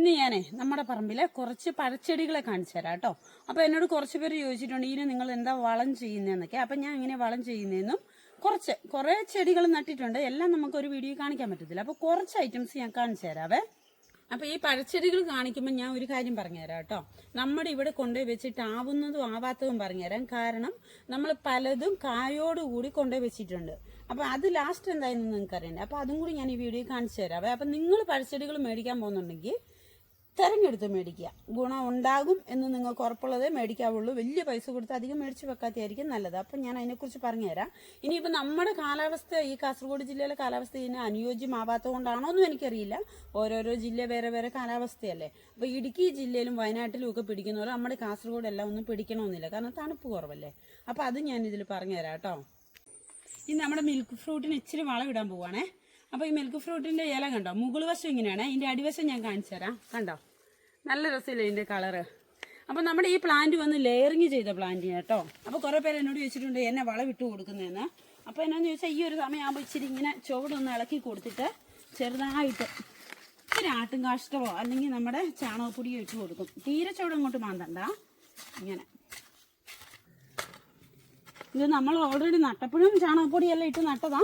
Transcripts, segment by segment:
ഇന്ന് ഞാനേ നമ്മുടെ പറമ്പിലെ കുറച്ച് പഴച്ചെടികളെ കാണിച്ചു തരാം കേട്ടോ. അപ്പോൾ എന്നോട് കുറച്ച് പേര് ചോദിച്ചിട്ടുണ്ട് ഇനി നിങ്ങൾ എന്താ വളം ചെയ്യുന്നതെന്നൊക്കെ? അപ്പം ഞാൻ ഇങ്ങനെ വളം ചെയ്യുന്നതെന്നും കുറച്ച് കുറേ ചെടികൾ നട്ടിട്ടുണ്ട്. എല്ലാം നമുക്ക് ഒരു വീഡിയോ കാണിക്കാൻ പറ്റത്തില്ല. അപ്പോൾ കുറച്ച് ഐറ്റംസ് ഞാൻ കാണിച്ചു തരാവേ. അപ്പോൾ ഈ പഴച്ചെടികൾ കാണിക്കുമ്പോൾ ഞാൻ ഒരു കാര്യം പറഞ്ഞുതരാം കേട്ടോ. നമ്മുടെ ഇവിടെ കൊണ്ടുപോയി വെച്ചിട്ട് ആവുന്നതും ആവാത്തതും പറഞ്ഞുതരാം കാരണം നമ്മൾ പലതും കായോടുകൂടി കൊണ്ടുപോയി വെച്ചിട്ടുണ്ട്. അപ്പോൾ അത് ലാസ്റ്റ് എന്തായിരുന്നു നിങ്ങൾക്ക് അറിയണ്ടേ അപ്പോൾ അതും കൂടി ഞാൻ ഈ വീഡിയോ കാണിച്ചു തരാം അപ്പം നിങ്ങൾ പഴച്ചെടികൾ മേടിക്കാൻ പോകുന്നുണ്ടെങ്കിൽ തിരഞ്ഞെടുത്ത് മേടിക്കുക. ഗുണം ഉണ്ടാകും എന്ന് നിങ്ങൾക്ക് ഉറപ്പുള്ളതേ മേടിക്കാവുള്ളൂ. വലിയ പൈസ കൊടുത്ത് അധികം മേടിച്ച് വെക്കാത്തതായിരിക്കും നല്ലത്. അപ്പം ഞാൻ അതിനെക്കുറിച്ച് പറഞ്ഞുതരാം. ഇനിയിപ്പോൾ നമ്മുടെ കാലാവസ്ഥ ഈ കാസർഗോഡ് ജില്ലയിലെ കാലാവസ്ഥ ഇതിന് അനുയോജ്യമാവാത്തത് കൊണ്ടാണോ എന്നും എനിക്കറിയില്ല. ഓരോരോ ജില്ല വേറെ വേറെ കാലാവസ്ഥയല്ലേ. അപ്പോൾ ഇടുക്കി ജില്ലയിലും വയനാട്ടിലും ഒക്കെ പിടിക്കുന്ന പോലെ നമ്മുടെ കാസർഗോഡ് എല്ലാം ഒന്നും പിടിക്കണമെന്നില്ല. കാരണം തണുപ്പ് കുറവല്ലേ. അപ്പോൾ അത് ഞാൻ ഇതിൽ പറഞ്ഞുതരാം കേട്ടോ. ഇനി നമ്മുടെ മിൽക്ക് ഫ്രൂട്ടിന് ഇച്ചിരി വളം ഇടാൻ പോവാണേ. അപ്പോൾ ഈ മിൽക്ക് ഫ്രൂട്ടിന്റെ ഇല കണ്ടോ? മുകൾ വശം ഇങ്ങനെയാണ്. ഇതിന്റെ അടിവശം ഞാൻ കാണിച്ചു തരാം കണ്ടോ? നല്ല രസമില്ല ഇതിന്റെ കളറ് അപ്പോൾ നമ്മുടെ ഈ പ്ലാന്റ് വന്ന് ലെയറിങ് ചെയ്ത പ്ലാന്റ് കേട്ടോ അപ്പോൾ കുറേ പേര് എന്നോട് ചോദിച്ചിട്ടുണ്ട് എന്നെ വളം ഇട്ട് കൊടുക്കുന്നതെന്ന് അപ്പോൾ എന്നാന്ന് ചോദിച്ചാൽ ഈ ഒരു സമയമാകുമ്പോൾ ഇച്ചിരി ഇങ്ങനെ ചുവടൊന്ന് ഇളക്കി കൊടുത്തിട്ട് ചെറുതായിട്ട് ഇച്ചിരി ആട്ടും കാഷ്ടമോ അല്ലെങ്കിൽ നമ്മുടെ ചാണകപ്പൊടിയോ ഇട്ട് കൊടുക്കും. തീരെ ചുവട് അങ്ങോട്ട് മാന്തണ്ട. ഇങ്ങനെ. ഇത് നമ്മൾ ഓൾറെഡി നട്ടപ്പോഴും ചാണകപ്പൊടിയെല്ലാം ഇട്ട് നട്ടതാ.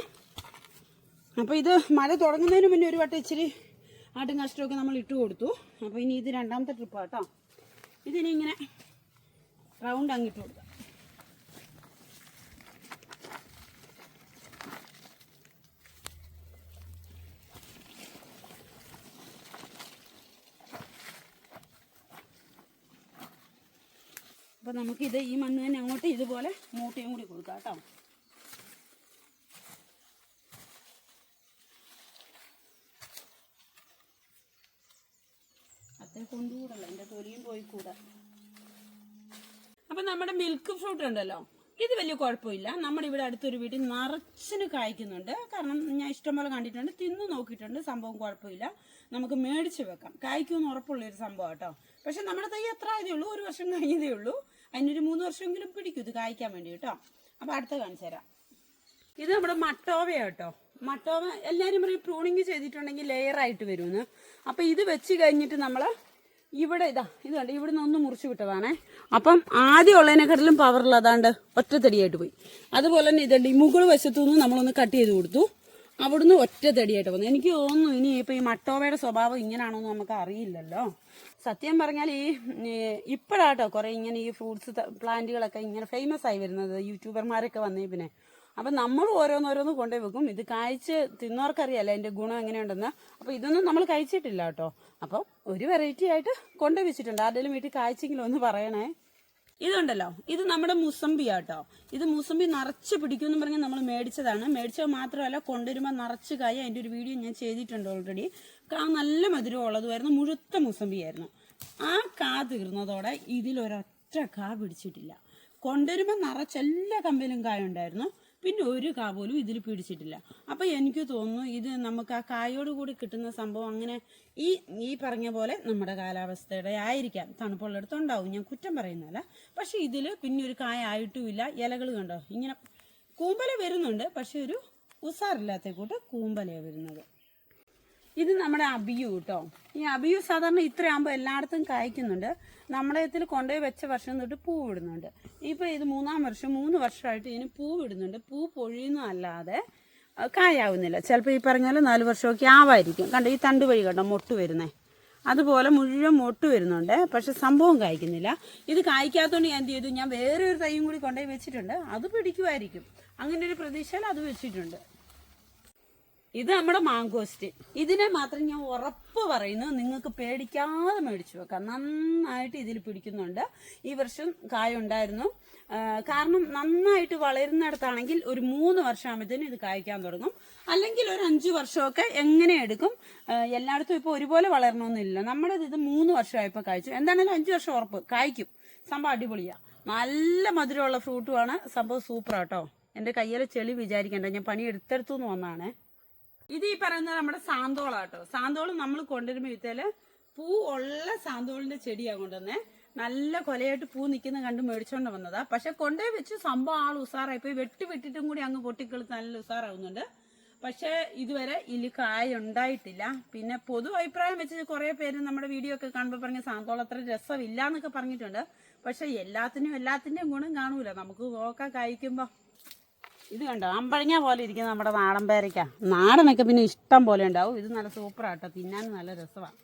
അപ്പോൾ ഇത് മഴ തുടങ്ങുന്നതിന് മുന്നേ ഒരു വട്ടം ഇച്ചിരി ആട്ടും കഷ്ടമൊക്കെ നമ്മൾ ഇട്ട് കൊടുത്തു. അപ്പോൾ ഇനി ഇത് രണ്ടാമത്തെ ട്രിപ്പ് കേട്ടോ ഇതിനി ഇങ്ങനെ റൗണ്ട് അങ്ങിട്ട് കൊടുക്കാം. അപ്പോൾ നമുക്കിത് ഈ മണ്ണ് തന്നെ അങ്ങോട്ട് ഇതുപോലെ മൂട്ടയും കൂടി കൊടുക്കാം കേട്ടോ എന്റെ തൊലിയും അപ്പം നമ്മുടെ മിൽക്ക് ഫ്രൂട്ട് ഉണ്ടല്ലോ. ഇത് വലിയ കുഴപ്പമില്ല. നമ്മുടെ ഇവിടെ അടുത്തൊരു വീട്ടിൽ നിറച്ചിന് കായ്ക്കുന്നുണ്ട്. കാരണം ഞാൻ ഇഷ്ടംപോലെ കണ്ടിട്ടുണ്ട്. തിന്നു നോക്കിയിട്ടുണ്ട്. സംഭവം കുഴപ്പമില്ല. നമുക്ക് മേടിച്ച് വെക്കാം. കായ്ക്കുമെന്ന് ഉറപ്പുള്ള ഒരു സംഭവം കേട്ടോ പക്ഷെ നമ്മുടെ തൈ എത്ര ആയതേ ഉള്ളൂ. ഒരു വർഷം കഴിഞ്ഞതേ ഉള്ളൂ. അതിനൊരു മൂന്ന് വർഷമെങ്കിലും പിടിക്കും. ഇത് കായ്ക്കാൻ വേണ്ടി കേട്ടോ. അപ്പോൾ അടുത്ത കാണിച്ചു തരാം. ഇത് നമ്മുടെ മട്ടോവ കേട്ടോ മട്ടോവ എല്ലാവരും പറയും പ്രൂണിങ് ചെയ്തിട്ടുണ്ടെങ്കിൽ ലെയർ ആയിട്ട് വരുമെന്ന്. അപ്പോൾ ഇത് വെച്ച് കഴിഞ്ഞിട്ട് നമ്മൾ ഇവിടെ ഇതാ ഇത് കണ്ട് നിന്ന് ഒന്ന് മുറിച്ചു വിട്ടതാണേ. അപ്പം ആദ്യം ഉള്ളതിനെക്കാട്ടിലും പവറിൽ അതാണ്ട് ഒറ്റത്തടിയായിട്ട് പോയി. അതുപോലെ തന്നെ ഇതുണ്ട് ഈ മുകൾ വശത്തു നിന്ന് നമ്മളൊന്ന് കട്ട് ചെയ്ത് കൊടുത്തു. അവിടുന്ന് ഒറ്റത്തടിയായിട്ട് വന്നു. എനിക്ക് തോന്നുന്നു ഇനി ഇപ്പം ഈ മട്ടോവയുടെ സ്വഭാവം ഇങ്ങനെയാണോന്ന് നമുക്ക് അറിയില്ലല്ലോ. സത്യം പറഞ്ഞാൽ ഈ ഇപ്പോഴാട്ടോ കുറേ ഇങ്ങനെ ഈ ഫ്രൂട്ട്സ് പ്ലാന്റുകളൊക്കെ ഇങ്ങനെ ഫേമസ് ആയി വരുന്നത്. യൂട്യൂബർമാരൊക്കെ വന്നേ പിന്നെ. അപ്പം നമ്മൾ ഓരോന്നോരോന്ന് കൊണ്ടുപോയി വെക്കും. ഇത് കഴിച്ച് തിന്നവർക്കറിയാലോ അതിന്റെ ഗുണം എങ്ങനെയുണ്ടെന്ന്. അപ്പോൾ ഇതൊന്നും നമ്മൾ കഴിച്ചിട്ടില്ല കേട്ടോ. അപ്പം ഒരു വെറൈറ്റി ആയിട്ട് കൊണ്ടുപോയി വെച്ചിട്ടുണ്ട്. ആരുടെയും വീട്ടിൽ കാഴ്ചെങ്കിലും ഒന്ന് പറയണേ. ഇതുണ്ടല്ലോ. ഇത് നമ്മുടെ മുസമ്പി ആട്ടോ. ഇത് മുസമ്പി നിറച്ച് പിടിക്കുമെന്ന് പറഞ്ഞ് നമ്മൾ മേടിച്ചതാണ്. മേടിച്ചത് മാത്രമല്ല കൊണ്ടുവരുമ്പോൾ നിറച്ച് കായ. അതിന്റെ ഒരു വീഡിയോ ഞാൻ ചെയ്തിട്ടുണ്ട് ഓൾറെഡി കാ നല്ല മധുരം ഉള്ളതുമായിരുന്നു മുഴുത്ത മുസമ്പിയായിരുന്നു ആ കാ തീർന്നതോടെ ഇതിലൊരൊറ്റ കാ പിടിച്ചിട്ടില്ല. കൊണ്ടുവരുമ്പോൾ നിറച്ച് എല്ലാ കമ്പിലും കായ ഉണ്ടായിരുന്നു. പിന്നെ ഒരു കാ പോലും ഇതിൽ പിടിച്ചിട്ടില്ല. അപ്പോൾ എനിക്ക് തോന്നുന്നു ഇത് നമുക്ക് ആ കായോട് കൂടി കിട്ടുന്ന സംഭവം അങ്ങനെ ഈ ഈ പറഞ്ഞ പോലെ നമ്മുടെ കാലാവസ്ഥയുടെ ആയിരിക്കാം. തണുപ്പുള്ളിടത്ത് ഉണ്ടാവും ഞാൻ കുറ്റം പറയുന്നതല്ല. പക്ഷെ ഇതിൽ പിന്നെ ഒരു കായ ആയിട്ടുമില്ല ഇലകൾ കണ്ടോ? ഇങ്ങനെ കൂമ്പല വരുന്നുണ്ട് പക്ഷെ ഒരു ഉസാറില്ലാത്ത കൂട്ട് കൂമ്പലയാണ് വരുന്നത്. ഇത് നമ്മുടെ അബിയു കേട്ടോ ഈ അബിയു സാധാരണ ഇത്രയാകുമ്പോൾ എല്ലായിടത്തും കായ്ക്കുന്നുണ്ട്. നമ്മുടെ ഇതിൽ കൊണ്ടുപോയി വെച്ച വർഷം തൊട്ട് പൂ വിടുന്നുണ്ട് ഇപ്പോൾ ഇത് മൂന്നാം വർഷം മൂന്ന് വർഷമായിട്ട് ഇതിന് പൂ വിടുന്നുണ്ട് പൂ പൊഴിയുന്നതല്ലാതെ അല്ലാതെ കായാവുന്നില്ല. ചിലപ്പോൾ ഈ പറഞ്ഞാൽ നാല് വർഷമൊക്കെ ആവായിരിക്കും കണ്ടോ ഈ തണ്ട് വഴി കണ്ടോ മൊട്ട് വരുന്നേ? അതുപോലെ മുഴുവൻ മൊട്ട് വരുന്നുണ്ട്. പക്ഷെ സംഭവം കായ്ക്കുന്നില്ല. ഇത് കായ്ക്കാത്തതുകൊണ്ട് ഞാൻ എന്ത് ചെയ്തു? ഞാൻ വേറെ ഒരു തൈയും കൂടി കൊണ്ടുപോയി വെച്ചിട്ടുണ്ട്. അത് പിടിക്കുമായിരിക്കും അങ്ങനെ ഒരു പ്രതീക്ഷയിൽ അത് വെച്ചിട്ടുണ്ട്. ഇത് നമ്മുടെ മാങ്കോസ്റ്റ് ഇതിനെ മാത്രം ഞാൻ ഉറപ്പ് പറയുന്നു. നിങ്ങൾക്ക് പേടിക്കാതെ മേടിച്ചു വെക്കാം. നന്നായിട്ട് ഇതിൽ പിടിക്കുന്നുണ്ട്. ഈ വർഷം കായ ഉണ്ടായിരുന്നു കാരണം നന്നായിട്ട് വളരുന്നിടത്താണെങ്കിൽ ഒരു മൂന്ന് വർഷമാകുമ്പോഴത്തേനും ഇത് കായ്ക്കാൻ തുടങ്ങും. അല്ലെങ്കിൽ ഒരു അഞ്ച് വർഷമൊക്കെ എങ്ങനെ എടുക്കും? എല്ലായിടത്തും ഇപ്പോൾ ഒരുപോലെ വളരണമെന്നില്ല നമ്മുടെ ഇത് മൂന്ന് വർഷമായപ്പോൾ കായ്ച്ചു. എന്താണെങ്കിലും അഞ്ച് വർഷം ഉറപ്പ്. കായ്ക്കും. സംഭവം അടിപൊളിയാണ് നല്ല മധുരമുള്ള ഫ്രൂട്ടുമാണ്. സംഭവം സൂപ്പറാട്ടോ. എന്റെ കയ്യിലെ ചെളി വിചാരിക്കണ്ട. ഞാൻ പണി എടുത്തെടുത്തു എന്ന് വന്നാണേ. ഇത് ഈ പറയുന്നത് നമ്മുടെ സാന്തോളാട്ടോ സാന്തോളം നമ്മൾ കൊണ്ടുവരുമ്പോൾ ഇത്തേൽ പൂ ഉള്ള സാന്തോളിന്റെ ചെടിയാണ് കൊണ്ടുവന്നേ. നല്ല കൊലയായിട്ട് പൂ നിൽക്കുന്ന കണ്ട് മേടിച്ചോണ്ട് വന്നതാ. പക്ഷെ കൊണ്ടേ വെച്ച് സംഭവം ആൾ ഉസാറായി. പോയി വെട്ടി വിട്ടിട്ടും കൂടി അങ്ങ് പൊട്ടിക്കളിച്ച് നല്ല ഉസാറാവുന്നുണ്ട്. പക്ഷെ ഇതുവരെ ഇതിൽ കായ ഉണ്ടായിട്ടില്ല. പിന്നെ പൊതു അഭിപ്രായം വെച്ച് കുറേ പേര് നമ്മുടെ വീഡിയോ ഒക്കെ കാണുമ്പോൾ പറഞ്ഞ സാന്തോളം അത്ര രസമില്ല എന്നൊക്കെ പറഞ്ഞിട്ടുണ്ട്. പക്ഷെ എല്ലാത്തിനും എല്ലാത്തിന്റെയും ഗുണം കാണൂല. നമുക്ക് നോക്കാൻ കഴിക്കുമ്പോൾ ഇത് കണ്ടോ? അമ്പഴങ്ങ പോലെ ഇരിക്കുന്ന നമ്മുടെ നാടൻ പേരയ്ക്ക. നാടനൊക്കെ പിന്നെ ഇഷ്ടം പോലെ ഉണ്ടാവും. ഇത് നല്ല സൂപ്പറാട്ടോ തിന്നാൻ നല്ല രസമാണ്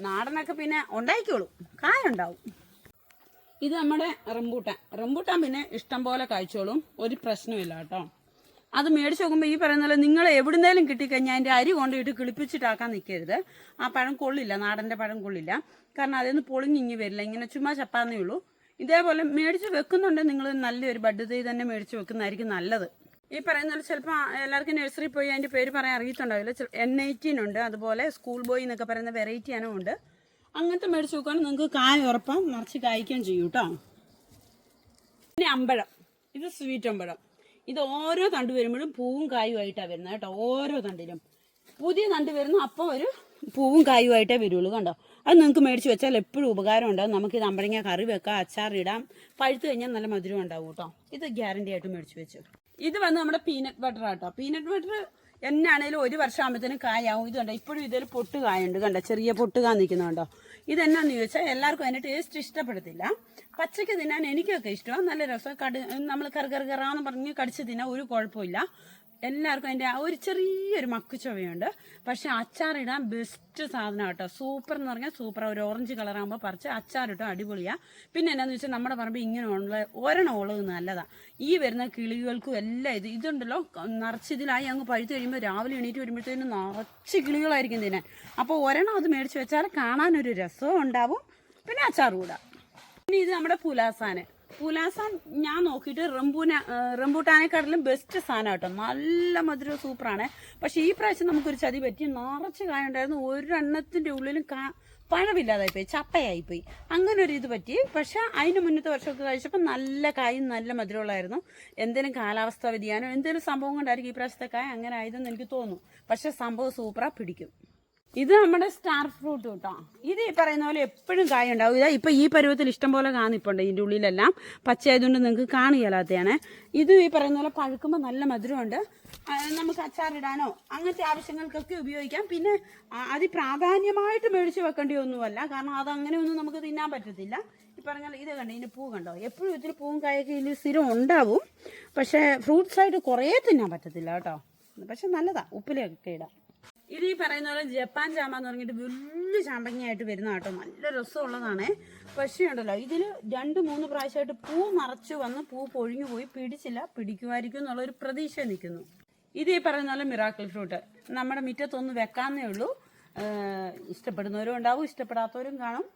നാടനൊക്കെ പിന്നെ ഉണ്ടായിക്കോളും. കായുണ്ടാവും. ഇത് നമ്മുടെ റംബൂട്ടാൻ. റംബൂട്ടാൻ പിന്നെ ഇഷ്ടം പോലെ കഴിച്ചോളും ഒരു പ്രശ്നമില്ല കേട്ടോ. അത് മേടിച്ച് നോക്കുമ്പോൾ ഈ പറയുന്ന പോലെ നിങ്ങൾ എവിടുന്നേലും കിട്ടിക്കഴിഞ്ഞാൽ അതിന്റെ അരി കൊണ്ടുപോയിട്ട് കിളിപ്പിച്ചിട്ടാക്കാൻ നിൽക്കരുത് ആ പഴം കൊള്ളില്ല. നാടന്റെ പഴം കൊള്ളില്ല. കാരണം അതിൽ നിന്ന് പൊളിഞ്ഞിങ്ങി വരില്ല. ഇങ്ങനെ ചുമ്മാ ചപ്പാന്നേ ഉള്ളൂ. ഇതേപോലെ മേടിച്ച് വെക്കുന്നുണ്ട്. നിങ്ങൾ നല്ലൊരു ബഡ് തൈ തന്നെ മേടിച്ച് വെക്കുന്നതായിരിക്കും നല്ലത്. ഈ പറയുന്ന ചിലപ്പോൾ എല്ലാവർക്കും നഴ്സറി പോയി അതിന്റെ പേര് പറയാൻ അറിയത്തുണ്ടാവില്ല. എൻ എയ്റ്റീൻ ഉണ്ട്. അതുപോലെ സ്കൂൾ ബോയ് എന്നൊക്കെ പറയുന്ന വെറൈറ്റി ഇനം ഉണ്ട്. അങ്ങനത്തെ മേടിച്ച് വെക്കുകയാണെങ്കിൽ നിങ്ങൾക്ക് കായ ഉറപ്പം. നിറച്ച് കായ്ക്കുകയും ചെയ്യും കേട്ടോ. പിന്നെ അമ്പഴം. ഇത് സ്വീറ്റ് അമ്പഴം. ഇത് ഓരോ തണ്ട് വരുമ്പോഴും പൂവും കായുമായിട്ടാണ് വരുന്നത് കേട്ടോ. ഓരോ തണ്ടിലും. പുതിയ നണ്ട് വരുന്നു. അപ്പോൾ ഒരു പൂവും കായുമായിട്ടേ വരുള്ളൂ കണ്ടോ? അത് നിങ്ങൾക്ക് മേടിച്ച് വെച്ചാൽ എപ്പോഴും ഉപകാരം നമുക്ക് ഇത് അമ്പഴങ്ങ കറി വെക്കാം അച്ചാറിടാം പഴുത്ത് കഴിഞ്ഞാൽ നല്ല മധുരം ഉണ്ടാവും കേട്ടോ. ഇത് ഗ്യാരണ്ടി ആയിട്ട് മേടിച്ച് വെച്ചു. ഇത് വന്ന് നമ്മുടെ പീനട്ട് ബട്ടർ ആട്ടോ. പീനട്ട് ബട്ടർ എന്നാണേലും ഒരു വർഷം ആകുമ്പോഴത്തേനും കായാവും. ഇത് കണ്ടോ ഇപ്പോഴും ഇതിൽ പൊട്ട് കായുണ്ട് കണ്ടോ? ചെറിയ പൊട്ട് കാ നിൽക്കുന്നുണ്ടോ ഇതെന്നാന്ന് ചോദിച്ചാൽ എല്ലാവർക്കും അതിന്റെ ടേസ്റ്റ് ഇഷ്ടപ്പെടത്തില്ല. പച്ചയ്ക്ക് തിന്നാൻ എനിക്കൊക്കെ ഇഷ്ടമാണ്. നല്ല രസം കടി നമ്മൾ കറുകറുകറാന്ന് കറി കറാന്ന് പറഞ്ഞ് കടിച്ച് തിന്നാൻ ഒരു കുഴപ്പമില്ല. എല്ലാവർക്കും അതിന്റെ ഒരു ചെറിയൊരു മക്കു ചുവയുണ്ട് പക്ഷെ അച്ചാറിടാൻ ബെസ്റ്റ് സാധനം കേട്ടോ സൂപ്പർ എന്ന് പറഞ്ഞാൽ സൂപ്പർ ഒരു ഓറഞ്ച് കളറാകുമ്പോൾ പറിച്ച് അച്ചാറിട്ടോ അടിപൊളിയാണ് പിന്നെ എന്നാന്ന് വെച്ചാൽ നമ്മുടെ പറമ്പ് ഇങ്ങനെ ഉള്ള ഒരെണ്ണം ഉള്ളത് നല്ലതാണ് ഈ വരുന്ന കിളികൾക്കും എല്ലാം ഇത് ഇതുണ്ടല്ലോ. നിറച്ച് ഇതിലായി അങ്ങ് പഴുത്ത് കഴിയുമ്പോൾ രാവിലെ എണീറ്റ് വരുമ്പോഴത്തേനും നിറച്ച് കിളികളായിരിക്കും തിന്നാൻ. അപ്പോൾ ഒരെണ്ണം അത് മേടിച്ച് വെച്ചാൽ കാണാനൊരു രസവും ഉണ്ടാവും. പിന്നെ അച്ചാർ കൂടാ പിന്നെ ഇത് നമ്മുടെ പുലാസാന്. പുലാസാൻ ഞാൻ നോക്കിയിട്ട് റംബൂന റംബൂട്ടാനേക്കാട്ടിലും ബെസ്റ്റ് സാധനം കേട്ടോ. നല്ല മധുരം സൂപ്പറാണ്. പക്ഷെ ഈ പ്രാവശ്യം നമുക്കൊരു ചതി പറ്റി. നിറച്ച് കായ ഉണ്ടായിരുന്നു ഒരെണ്ണത്തിന്റെ ഉള്ളിലും കാ പഴമില്ലാതായിപ്പോയി ചപ്പയായിപ്പോയി അങ്ങനെ ഒരു ഇത് പറ്റി. പക്ഷെ അതിന് മുന്നത്തെ വർഷമൊക്കെ കഴിച്ചപ്പോൾ നല്ല കായും നല്ല മധുരമുള്ളായിരുന്നു എന്തെങ്കിലും കാലാവസ്ഥ വ്യതിയാനം എന്തെങ്കിലും സംഭവം കൊണ്ടായിരിക്കും ഈ പ്രാവശ്യത്തെ കായ അങ്ങനെ ആയതെന്ന് എനിക്ക് തോന്നുന്നു. പക്ഷെ സംഭവം സൂപ്പറാ. പിടിക്കും. ഇത് നമ്മുടെ സ്റ്റാർ ഫ്രൂട്ട് കേട്ടോ. ഇത് ഈ പറയുന്ന പോലെ എപ്പോഴും കായ ഉണ്ടാവും. ഇതാ ഇപ്പം ഈ പരുവത്തിൽ ഇഷ്ടം പോലെ കാണിപ്പുണ്ട് ഇതിന്റെ ഉള്ളിലെല്ലാം. പച്ചയായതുകൊണ്ട് നിങ്ങൾക്ക് കാണിയല്ലാത്തതാണ് ഇത് ഈ പറയുന്ന പോലെ പഴുക്കുമ്പോൾ നല്ല മധുരമുണ്ട്. നമുക്ക് അച്ചാറിടാനോ അങ്ങനത്തെ ആവശ്യങ്ങൾക്കൊക്കെ ഉപയോഗിക്കാം. പിന്നെ അതിപ്രാധാന്യമായിട്ട് മേടിച്ച് വെക്കേണ്ടി ഒന്നുമല്ല കാരണം അതങ്ങനെ ഒന്നും നമുക്ക് തിന്നാൻ പറ്റത്തില്ല. ഈ പറഞ്ഞ ഇത് കണ്ടോ? ഇതിന് പൂ കണ്ടോ? എപ്പോഴും ഇതിൽ പൂവും കായൊക്കെ ഇതിൽ സ്ഥിരം ഉണ്ടാവും. പക്ഷേ ഫ്രൂട്ട്സായിട്ട് കുറേ തിന്നാൻ പറ്റത്തില്ല കേട്ടോ. പക്ഷെ നല്ലതാണ് ഉപ്പിലൊക്കെ ഇടാം. ഇത് ഈ പറയുന്ന പോലെ ജപ്പാൻ ചാമ്പ എന്ന് പറഞ്ഞിട്ട് വലിയ ചാമ്പങ്ങയായിട്ട് വരുന്ന കേട്ടോ. നല്ല രസമുള്ളതാണ്. പക്ഷേ ഉണ്ടല്ലോ ഇതിൽ രണ്ട് മൂന്ന് പ്രാവശ്യമായിട്ട് പൂ നിറച്ച് വന്ന് പൂ പൊഴിഞ്ഞു പോയി പിടിച്ചില്ല. പിടിക്കുമായിരിക്കും എന്നുള്ള ഒരു പ്രതീക്ഷ നിൽക്കുന്നു. ഇത് ഈ പറയുന്ന പോലെ മിറാക്കിൾ ഫ്രൂട്ട് നമ്മുടെ മുറ്റത്തൊന്ന് വെക്കാന്നേ ഉള്ളൂ. ഇഷ്ടപ്പെടുന്നവരും ഉണ്ടാവും ഇഷ്ടപ്പെടാത്തവരും കാണും.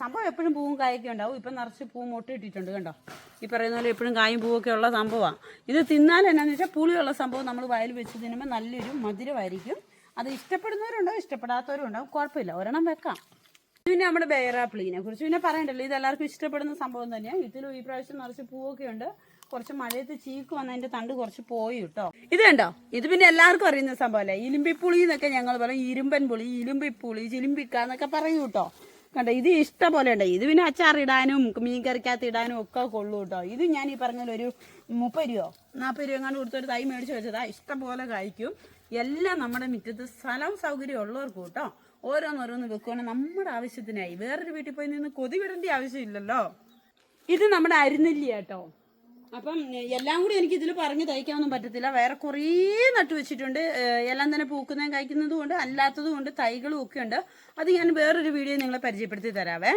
സംഭവം എപ്പോഴും പൂവും കായൊക്കെ ഉണ്ടാവും. ഇപ്പം നിറച്ച് പൂ മൊട്ടിട്ടിട്ടുണ്ട് കണ്ടോ? ഈ പറയുന്ന പോലെ എപ്പോഴും കായും പൂവൊക്കെ ഉള്ള സംഭവമാണ് ഇത് തിന്നാൽ എന്നാന്ന് വെച്ചാൽ പുളിയുള്ള സംഭവം നമ്മൾ വയൽ വെച്ച് തിന്നുമ്പോൾ നല്ലൊരു മധുരമായിരിക്കും. അത് ഇഷ്ടപ്പെടുന്നവരുണ്ടാവും ഇഷ്ടപ്പെടാത്തവരും ഉണ്ടാവും കുഴപ്പമില്ല. ഒരെണ്ണം വെക്കാം. പിന്നെ നമ്മുടെ ബേറാപ്പിളിനെ കുറിച്ച് പിന്നെ പറയണ്ടല്ലോ. ഇത് എല്ലാവർക്കും ഇഷ്ടപ്പെടുന്ന സംഭവം തന്നെയാണ് ഇതിലും ഈ പ്രാവശ്യം നിറച്ച് പൂവൊക്കെ ഉണ്ട്. കുറച്ച് മഴയത്ത് ചീക്ക് വന്നതിന്റെ തണ്ട് കുറച്ച് പോയി കേട്ടോ. ഇത് കണ്ടോ? ഇത് പിന്നെ എല്ലാവർക്കും അറിയുന്ന സംഭവമല്ലേ? ഇലിമ്പിപ്പുളി എന്നൊക്കെ ഞങ്ങൾ പറയും. ഇരുമ്പൻ പുളി ഇലുമ്പിപ്പുളി ചിലിമ്പിക്ക എന്നൊക്കെ പറയും കേട്ടോ. കണ്ടോ? ഇത് ഇഷ്ടം പോലെ ഉണ്ട്. ഇത് പിന്നെ അച്ചാറിടാനും മീൻ കറിക്കകത്ത് ഇടാനും ഒക്കെ കൊള്ളു കേട്ടോ. ഇത് ഞാൻ ഈ പറഞ്ഞ ഒരു മുപ്പത് രൂപയോ നാൽപ്പത് രൂപ എങ്ങാണ്ട് കൊടുത്തൊരു തൈ മേടിച്ച് വെച്ചതാ. ഇഷ്ടം പോലെ കായ്ക്കും എല്ലാം നമ്മുടെ മുറ്റത്ത് സ്ഥലം സൗകര്യം ഉള്ളവർക്ക് കേട്ടോ. ഓരോന്നോരോന്ന് വെക്കുവാണെങ്കിൽ നമ്മുടെ ആവശ്യത്തിനായി. വേറൊരു വീട്ടിൽ പോയി നിന്ന് കൊതി വിടേണ്ട ആവശ്യമില്ലല്ലോ. ഇത് നമ്മുടെ അരിനെല്ലി കേട്ടോ അപ്പം എല്ലാം കൂടി എനിക്ക് ഇതിൽ പറഞ്ഞ് തയ്ക്കാനൊന്നും പറ്റത്തില്ല. വേറെ കുറേ നട്ടു വെച്ചിട്ടുണ്ട്. എല്ലാം തന്നെ പൂക്കുന്നതും കഴിക്കുന്നതും ഉണ്ട്. അല്ലാത്തതും ഉണ്ട്. തൈകളും ഒക്കെ ഉണ്ട്. അത് ഞാൻ വേറൊരു വീഡിയോ നിങ്ങളെ പരിചയപ്പെടുത്തി തരാവേ.